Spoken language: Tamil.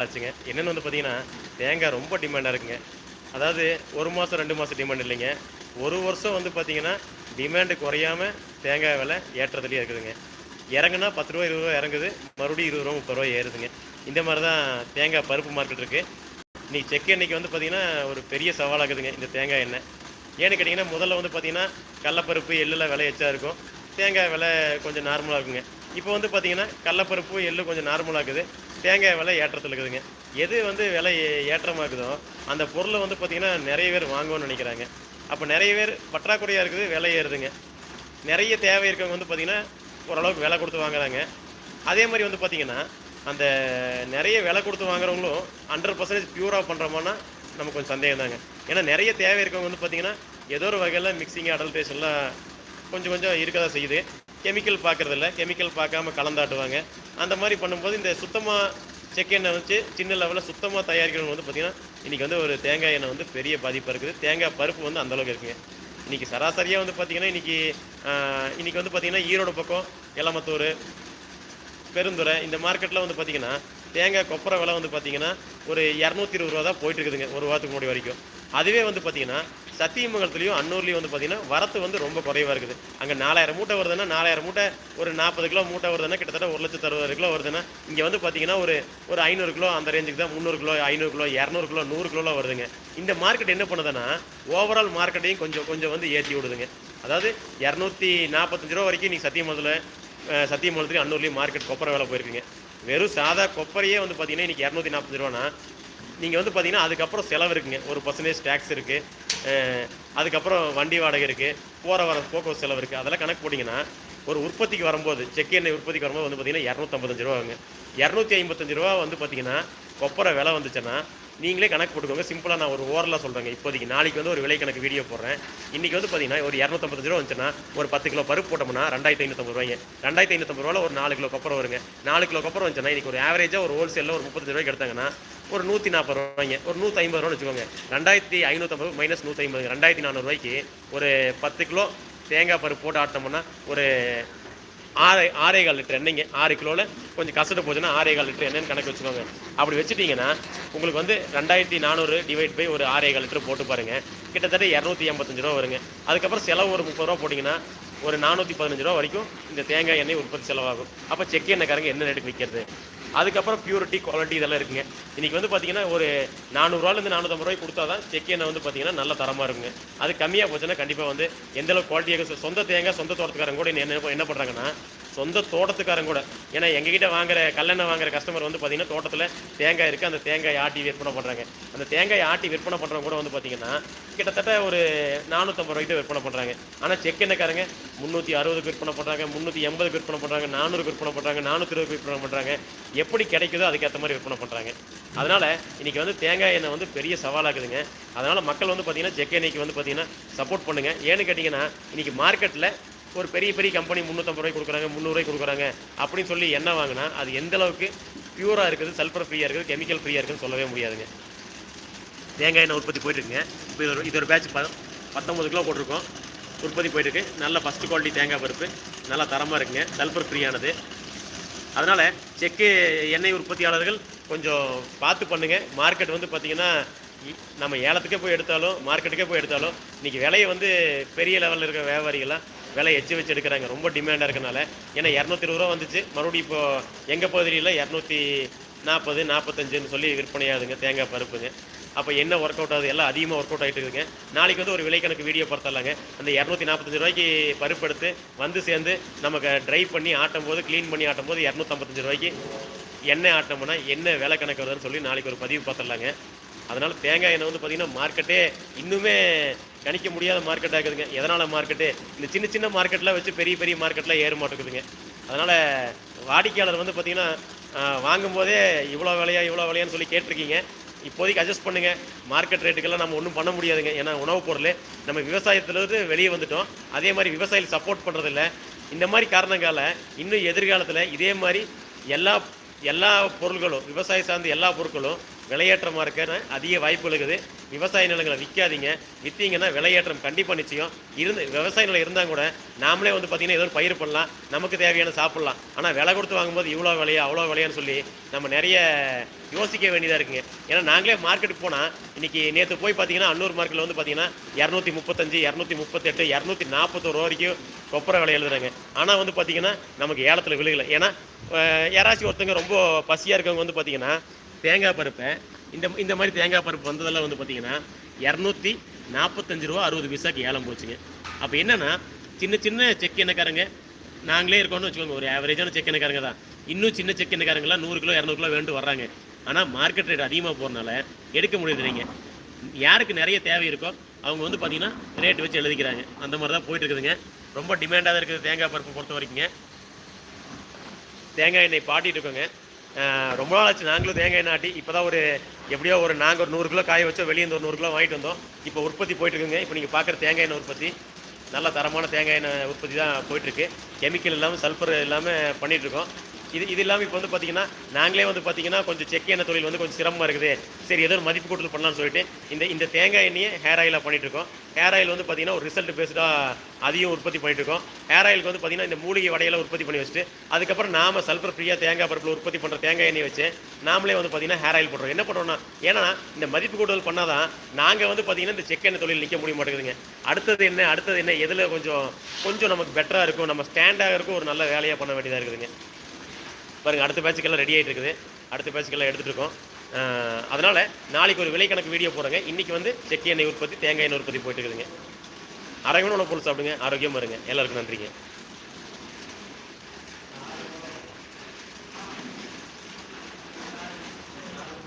ஆச்சுங்க. என்னென்னு வந்து பார்த்தீங்கன்னா தேங்காய் ரொம்ப டிமாண்டாக இருக்குங்க. அதாவது ஒரு மாதம் ரெண்டு மாதம் டிமாண்ட் இல்லைங்க. ஒரு வருஷம் வந்து பார்த்தீங்கன்னா டிமாண்டு குறையாம தேங்காய் விலை ஏற்றத்துலேயே இருக்குதுங்க. இறங்குனா பத்து ரூபா இருபது ரூபா இறங்குது. மறுபடியும் இருபது ரூபா முப்பது ரூபா ஏறுதுங்க. இந்த மாதிரி தான் தேங்காய் பருப்பு மார்க்கெட் இருக்குது இன்றைக்கி செக் எண்ணெய்க்கு வந்து பார்த்தீங்கன்னா ஒரு பெரிய சவாலாகுதுங்க இந்த தேங்காய் எண்ணெய். ஏன்னு கேட்டிங்கன்னா முதல்ல வந்து பார்த்தீங்கன்னா கடலப்பருப்பு எள்ளெல்லாம் விலை எச்சா இருக்கும். தேங்காய் விலை கொஞ்சம் நார்மலாக இருக்குங்க. இப்போ வந்து பார்த்தீங்கன்னா கடலப்பருப்பு எள்ளு கொஞ்சம் நார்மலாக இருக்குது. தேங்காய் விலை ஏற்றத்தில் இருக்குதுங்க. எது வந்து விலை ஏற்றமாக இருக்குதோ அந்த பொருளை வந்து பார்த்தீங்கன்னா நிறைய பேர் வாங்குவோன்னு நினைக்கிறாங்க. அப்போ நிறைய பேர் பற்றாக்குறையாக இருக்குது விலை ஏறுதுங்க. நிறைய தேவை இருக்கவங்க வந்து பார்த்திங்கன்னா ஓரளவுக்கு விலை கொடுத்து வாங்குறாங்க. அதே மாதிரி வந்து பார்த்தீங்கன்னா அந்த நிறைய விலை கொடுத்து வாங்குறவங்களும் ஹண்ட்ரட் பர்சன்டேஜ் பியூராக பண்ணுறோமோன்னா நமக்கு கொஞ்சம் சந்தேகம் தாங்க ஏன்னா நிறைய தேவை இருக்கவங்க வந்து பார்த்தீங்கன்னா ஏதோ ஒரு வகையில் மிக்சிங் அடல்ட்ரேஷன்லாம் கொஞ்சம் கொஞ்சம் இருக்க தான் செய்யுது. கெமிக்கல் பார்க்குறதில்ல. கெமிக்கல் பார்க்காம கலந்தாட்டுவாங்க. அந்த மாதிரி பண்ணும்போது இந்த சுத்தமாக செக் எண்ணெய் வச்சு சின்ன லெவலில் சுத்தமாக தயாரிக்கிறவங்க வந்து பார்த்திங்கன்னா இன்றைக்கி வந்து ஒரு தேங்காய் எண்ணெய் வந்து பெரிய பாதிப்பாக இருக்குது. தேங்காய் பருப்பு வந்து அந்த அளவுக்கு இருக்குங்க. இன்றைக்கி சராசரியாக வந்து பார்த்திங்கன்னா இன்றைக்கி இன்றைக்கி வந்து பார்த்திங்கன்னா ஈரோடு பக்கம் எலமத்தூர் பெருந்துறை இந்த மார்க்கெட்டில் வந்து பார்த்தீங்கன்னா தேங்காய் கொப்பரை விலை வந்து பார்த்தீங்கன்னா ஒரு இரநூத்தி இருபது ரூபா தான் போயிட்டு இருக்குதுங்க ஒரு வாரத்துக்கு முன்னாடி வரைக்கும். அதுவே வந்து பார்த்தீங்கன்னா சத்தியமங்கலத்துலேயும் அன்னூர்லேயும் வந்து பார்த்தீங்கன்னா வரத்து வந்து ரொம்ப குறைவாக இருக்குது. அங்கே நாலாயிரம் மூட்டை வருதுன்னா நாலாயிரம் மூட்டை ஒரு நாற்பது கிலோ மூட்டை வருதுன்னா கிட்டத்தட்ட ஒரு லட்சத்து அறுபது கிலோ வருதுன்னா இங்கே வந்து பார்த்தீங்கன்னா ஒரு ஒரு ஐநூறு கிலோ அந்த ரேஞ்சுக்கு தான் முந்நூறு கிலோ ஐநூறு கிலோ இரநூறு கிலோ நூறு கிலோலாம் வருதுங்க. இந்த மார்க்கெட் என்ன பண்ணுதுன்னா ஓவரால் மார்க்கெட்டையும் கொஞ்சம் கொஞ்சம் வந்து ஏற்றி விடுதுங்க. அதாவது இரநூத்தி நாற்பத்தஞ்சு ரூபா வரைக்கும் நீங்கள் சத்தியமங்கலத்தில் சத்தியமங்கலத்துலேயும் அன்னூர்லேயும் மார்க்கெட் கொப்பரை வேலை போயிருக்குங்க. வெறும் சாதா கொப்பரையே வந்து பார்த்தீங்கன்னா இன்றைக்கி இரநூத்தி நாற்பது ரூபானா நீங்கள் வந்து பார்த்தீங்கன்னா அதுக்கப்புறம் செலவு இருக்குங்க. ஒரு பர்சன்டேஜ் டேக்ஸ் இருக்குது அதுக்கப்புறம் வண்டி வாடகை இருக்குது போகிற வர போக்குவரத்து செலவு இருக்குது அதெல்லாம் கணக்கு போட்டிங்கன்னா ஒரு உற்பத்திக்கு வரும்போது செக் எண்ணெய் உற்பத்திக்கு வரும்போது வந்து பார்த்தீங்கன்னா இரநூத்தம்பத்தஞ்சு ரூபாங்க இரநூத்தி ஐம்பத்தஞ்சு ரூபா வந்து பார்த்திங்கன்னா கொப்பரை விலை வந்துச்சுன்னா நீங்களே கணக்கு போட்டுக்கோங்க. சிம்பிளாக நான் ஒரு ஓரலாக சொல்கிறேங்க இப்போதைக்கு நாளைக்கு வந்து ஒரு விலை கணக்கு வீடியோ போடுறேன். இன்றைக்கி வந்து பார்த்தீங்கன்னா ஒரு இரநூத்தம்பது ரூபா வந்துச்சுன்னா ஒரு பத்து கிலோ பருப்பு போட்டோம்னா ரெண்டாயிரத்தி ஐநூற்றம்பது ரூபாய்ங்க. ரெண்டாயிரத்தி ஐநூற்றம்பது ரூபாவில் ஒரு நாலு கிலோ கொப்பரை வருங்க. நாலு கிலோ கொப்பரை வந்துச்சுன்னா இன்றைக்கி ஒரு ஆவரேஜாக ஒரு ஹோல்சேலில் ஒரு முப்பத்தஞ்சு ரூபாய்க்கு எடுத்தாங்கன்னா ஒரு நூற்றி நாற்பது ரூபாய்ங்க. ஒரு நூற்றி ஐம்பது ரூபான்னு வச்சுக்கோங்க. ரெண்டாயிரத்தி ஐநூற்றம்பது மைனஸ் நூற்றி ஐம்பது ரெண்டாயிரத்தி நானூறுரூவாய்க்கு ஒரு பத்து கிலோ தேங்காய் பருப்பு போட்டு ஆட்டினோம்னா ஒரு ஆறு ஆறே கால் லிட்டர் எண்ணெய்ங்க. ஆறு கிலோவில் கொஞ்சம் கசட்டு போச்சுன்னா ஆறே கால் லிட்டர் எண்ணெய்னு கணக்கு வச்சுக்கோங்க. அப்படி வச்சுட்டிங்கன்னா உங்களுக்கு வந்து ரெண்டாயிரத்தி நானூறு டிவைட் பை ஒரு ஆறே கால் லிட்டர் போட்டு பாருங்கள் கிட்டத்தட்ட இரநூத்தி எண்பத்தஞ்சு ரூபா வருங்க. அதுக்கப்புறம் செலவு ஒரு முப்பது ரூபா போட்டிங்கன்னா ஒரு நானூற்றி பதினஞ்சு ரூபா வரைக்கும் இந்த தேங்காய் எண்ணெய் உற்பத்தி செலவாகும். அப்போ செக் எண்ணெய்க்காரங்க என்ன ரேட்டுக்கு விற்கிறது? அதுக்கப்புறம் பியூரிட்டி குவாலிட்டி இதெல்லாம் இருக்குங்க. இன்றைக்கி வந்து பார்த்தீங்கன்னா ஒரு நானூறுரூவாலேருந்து நானூற்றம்பது ரூபாய்க்கு கொடுத்தா தான் செக் எண்ணெய் வந்து பார்த்தீங்கன்னா நல்ல தரமாக இருக்குங்க. அது கம்மியாக போச்சுன்னா கண்டிப்பாக வந்து எந்த அளவுக்கு குவாலிட்டியாக சொந்த தேங்காய் சொந்த தோட்டத்துக்காரங்க கூட என்ன என்ன பண்ணுறாங்கன்னா சொந்த தோட்டத்துக்காரங்க கூட. ஏன்னா எங்ககிட்ட வாங்குற கல்லெண்ணெய் வாங்குற கஸ்டமர் வந்து பார்த்தீங்கன்னா தோட்டத்தில் தேங்காய் இருக்குது அந்த தேங்காய் ஆட்டி விற்பனை பண்ணுறாங்க அந்த தேங்காய் ஆட்டி விற்பனை பண்ணுறவங்க கூட வந்து பார்த்தீங்கன்னா கிட்டத்தட்ட ஒரு நானூற்றம்பது ரூபாய்க்கு விற்பனை பண்ணுறாங்க ஆனால் செக் எண்ணெய்க்காரங்க முந்நூற்றி அறுபதுக்கு விற்பனை பண்ணுறாங்க முந்நூற்றி எண்பதுக்கு விற்பனை பண்ணுறாங்க நானூறுக்கு விற்பனை பண்ணுறாங்க நானூற்றி இருபதுக்கு விற்பனை பண்ணுறாங்க எப்படி கிடைக்குதோ அதுக்கேற்ற மாதிரி விற்பனை பண்ணுறாங்க அதனால் இன்றைக்கி வந்து தேங்காய் எண்ணெய் வந்து பெரிய சவாலாகுதுங்க அதனால் மக்கள் வந்து பார்த்தீங்கன்னா செக் எண்ணெய்க்கு வந்து பார்த்தீங்கன்னா சப்போர்ட் பண்ணுங்கள் ஏன்னு கேட்டிங்கன்னா இன்றைக்கி மார்க்கெட்டில் ஒரு பெரிய பெரிய கம்பெனி முந்நூற்றம்பது ரூபாய்க்கு கொடுக்குறாங்க முந்நூறுரூவாய்க்கு கொடுக்குறாங்க அப்படின்னு சொல்லி எண்ணெய் வாங்கினா அது எந்த அளவுக்கு பியூராக இருக்குது சல்ஃபர் ஃப்ரீயாக இருக்குது கெமிக்கல் ஃப்ரீயாக இருக்குதுன்னு சொல்லவே முடியாதுங்க. தேங்காய் எண்ணெய் உற்பத்தி போயிட்டுருக்குங்க. இப்போ இது ஒரு இது ஒரு பேட்ச் ப பத்தொம்பது கிலோ போட்டிருக்கோம். உற்பத்தி போயிட்டுருக்கு. நல்ல ஃபஸ்ட் குவாலிட்டி தேங்காய் பருப்பு. நல்லா தரமாக இருக்குங்க. சல்ஃபர் ஃப்ரீயானது அதனால் செக்கு எண்ணெய் உற்பத்தியாளர்கள் கொஞ்சம் பார்த்து பண்ணுங்கள் மார்க்கெட் வந்து பார்த்திங்கன்னா இ- நம்ம ஏலத்துக்கே போய் எடுத்தாலும் மார்க்கெட்டுக்கே போய் எடுத்தாலும் இன்றைக்கி விலையை வந்து பெரிய லெவலில் இருக்கிற வியாபாரிகள்லாம் விலை எச்சு வச்சு எடுக்கிறாங்க. ரொம்ப டிமாண்டாக இருக்கனால. ஏன்னா இரநூத்தி இருபது ரூபா வந்துச்சு. மறுபடியும் இப்போது எங்கள் பகுதியில் இரநூத்தி நாற்பது நாற்பத்தஞ்சுன்னு சொல்லி விற்பனையாகுதுங்க. தேங்காய் பருப்புங்க. அப்போ என்ன ஒர்க் அவுட் ஆகுது? எல்லாம் அதிகமாக ஒர்க் அவுட் ஆகிட்டு இருக்குங்க. நாளைக்கு வந்து ஒரு விலை கணக்கு வீடியோ பார்த்தாலாங்க அந்த இரநூத்தி நாற்பத்தஞ்சு ரூபாய்க்கு பருப்பு எடுத்து வந்து சேர்ந்து நமக்கு ட்ரை பண்ணி ஆட்டும் போது க்ளீன் பண்ணி ஆட்டும் போது இரநூத்தம்பத்தஞ்சு ரூபாய்க்கு எண்ணெய் ஆட்டோம்னா என்ன விலை கணக்கு வருதுன்னு சொல்லி நாளைக்கு ஒரு பதிவு பார்த்துடலாங்க. அதனால் தேங்காய் எண்ணெய் வந்து பார்த்திங்கன்னா மார்க்கெட்டே இன்னுமே கணிக்க முடியாத மார்க்கெட்டாக இருக்குதுங்க. எதனால் மார்க்கெட்டு இந்த சின்ன சின்ன மார்க்கெட்டில் வச்சு பெரிய பெரிய மார்க்கெட்டில் ஏற மாட்டேங்குதுங்க. அதனால் வாடிக்கையாளர் வந்து பார்த்திங்கன்னா வாங்கும்போதே இவ்வளோ விலையா இவ்வளோ விலையான்னு சொல்லி கேட்டிருக்கீங்க. இப்போதைக்கு அட்ஜஸ்ட் பண்ணுங்கள் மார்க்கெட் ரேட்டுக்கெல்லாம் நம்ம ஒன்றும் பண்ண முடியாதுங்க. ஏன்னா உணவுப் பொருள் நம்ம விவசாயத்துலேருந்து வெளியே வந்துட்டோம். அதே மாதிரி விவசாயிகள் சப்போர்ட் பண்ணுறதில்ல இந்த மாதிரி காரணங்கால இன்னும் எதிர்காலத்தில் இதே மாதிரி எல்லா எல்லா பொருள்களும் விவசாயம் சார்ந்த எல்லா பொருட்களும் விலையேற்றமாக இருக்க அதிக வாய்ப்பு இருக்குது. விவசாய நிலங்களை விற்காதீங்க விற்றீங்கன்னா விலையேற்றம் கண்டிப்பாக நிச்சயம். இருந்து விவசாய நிலம் இருந்தால் கூட நாமளே வந்து பார்த்திங்கன்னா ஏதோ ஒரு பயிர் பண்ணலாம். நமக்கு தேவையான சாப்பிட்லாம். ஆனால் விலை கொடுத்து வாங்கும்போது இவ்வளோ விலையா அவ்வளோ விலையான்னு சொல்லி நம்ம நிறைய யோசிக்க வேண்டியதாக இருக்குங்க. ஏன்னா நாங்களே மார்க்கெட்டுக்கு போனால் இன்னைக்கு நேற்று போய் பார்த்தீங்கன்னா அன்னூர் மார்க்கெட்டில் வந்து பார்த்தீங்கன்னா இரநூத்தி முப்பத்தஞ்சு இரநூத்தி முப்பத்தெட்டு இரநூத்தி நாற்பத்தோரு ரூபா வரைக்கும் கொப்பரை விலை எழுதுறாங்க. ஆனால் வந்து பார்த்தீங்கன்னா நமக்கு ஏலத்தில் விழுகலை. ஏன்னா யாராச்சும் ஒருத்தங்க ரொம்ப பசியாக இருக்கவங்க வந்து பார்த்தீங்கன்னா தேங்காய் பருப்பை இந்த இந்த மாதிரி தேங்காய் பருப்பு வந்ததெல்லாம் வந்து பார்த்தீங்கன்னா இரநூத்தி நாற்பத்தஞ்சு ரூபா அறுபது பைசாக்கு ஏலம் போச்சுங்க. அப்போ என்னென்னா சின்ன சின்ன செக் எண்ணக்காரங்க நாங்களே இருக்கோம்னு வச்சுக்கோங்க ஒரு ஆவரேஜான செக் எண்ணக்காரங்க தான். இன்னும் சின்ன செக் எண்ணக்காரங்களாம் நூறு கிலோ இரநூறு கிலோ வேண்டு வர்றாங்க. ஆனால் மார்க்கெட் ரேட் அதிகமாக போகிறனால எடுக்க முடியுது இல்லைங்க. யாருக்கு நிறைய தேவை இருக்கோ அவங்க வந்து பார்த்தீங்கன்னா ரேட் வச்சு எழுதிக்கிறாங்க. அந்த மாதிரி தான் போயிட்டு இருக்குதுங்க. ரொம்ப டிமாண்டாக தான் இருக்குது தேங்காய் பருப்பு பொறுத்த வரைக்குங்க தேங்காய் எண்ணெய் பாட்டிட்டு இருக்கோங்க. ரொம்ப நாள் ஆச்சு. நாங்களும் தேங்காய் எண்ணெய் ஆட்டி இப்போ தான் ஒரு எப்படியோ ஒரு நாங்கள் ஒரு நூறு கிலோ காய வச்சோம் வெளியே இருந்து ஒரு நூறு கிலோ வாங்கிட்டு வந்தோம். இப்போ உற்பத்தி போயிட்டுருக்குங்க இப்போ நீங்கள் பார்க்குற தேங்காய் எண்ணெய் உற்பத்தி நல்ல தரமான தேங்காய் எண்ணெய் உற்பத்தி தான் போயிட்டுருக்கு கெமிக்கல் இல்லாமல் சல்ஃபர் இல்லாமல் பண்ணிகிட்ருக்கோம் இருக்கோம். இது இது இல்லாமல் இப்போ வந்து பார்த்தீங்கன்னா நாங்களே வந்து பார்த்தீங்கன்னா கொஞ்சம் செக் எண்ணெய் தொழில் வந்து கொஞ்சம் சிரமமாக இருக்குது. சரி ஏதோ ஒரு மதிப்பு கூட்டல் பண்ணலாம்னு சொல்லிட்டு இந்த இந்த தேங்காய் எண்ணெயை ஹேர் ஆயிலாக பண்ணிகிட்ருக்கோம் இருக்கோம். ஹேர் ஆயில் வந்து பார்த்தீங்கன்னா ஒரு ரிசல்ட் பேஸ்டாக அதையும் உற்பத்தி பண்ணிட்டுருக்கோம் ஹேர் ஆயிலுக்கு வந்து பார்த்தீங்கன்னா இந்த மூலிகை வடையெல்லாம் உற்பத்தி பண்ணி வச்சுட்டு அதுக்கப்புறம் நாம சல்ஃபர் ஃப்ரீயாக தேங்காய் பருப்பில் உற்பத்தி பண்ணுற தேங்காய் எண்ணெய் வச்சு நாமளே வந்து பார்த்தீங்கன்னா ஹேர் ஆயில் போடுறோம். என்ன பண்ணுறோம்னா ஏன்னா இந்த மதிப்பு கூடுதல் பண்ணாதான் நாங்கள் வந்து பார்த்தீங்கன்னா இந்த செக் எண்ணெய் தொழில் நிற்க முடிய மாட்டேங்குதுங்க. அடுத்தது என்ன அடுத்தது என்ன எதில் கொஞ்சம் கொஞ்சம் நமக்கு பெட்டராக இருக்கும் நம்ம ஸ்டாண்டாக இருக்கும் ஒரு நல்ல வேலையாக பண்ண வேண்டியதாக இருக்குதுங்க. பாருங்க அடுத்த பேச்சுக்கெல்லாம் ரெடி ஆகிட்டு இருக்குது. அடுத்த பேச்சுக்கெல்லாம் எடுத்துகிட்டு இருக்கோம். நாளைக்கு ஒரு விலை கணக்கு வீடியோ போடுறேங்க. இன்னைக்கு வந்து செட்டி எண்ணெய் உற்பத்தி தேங்காய் எண்ணெய் உற்பத்தி போயிட்டு இருக்குதுங்க. அரை உணவு பொருள் சாப்பிடுங்க. ஆரோக்கியமாக இருங்க. எல்லாருக்கும் நன்றிங்க.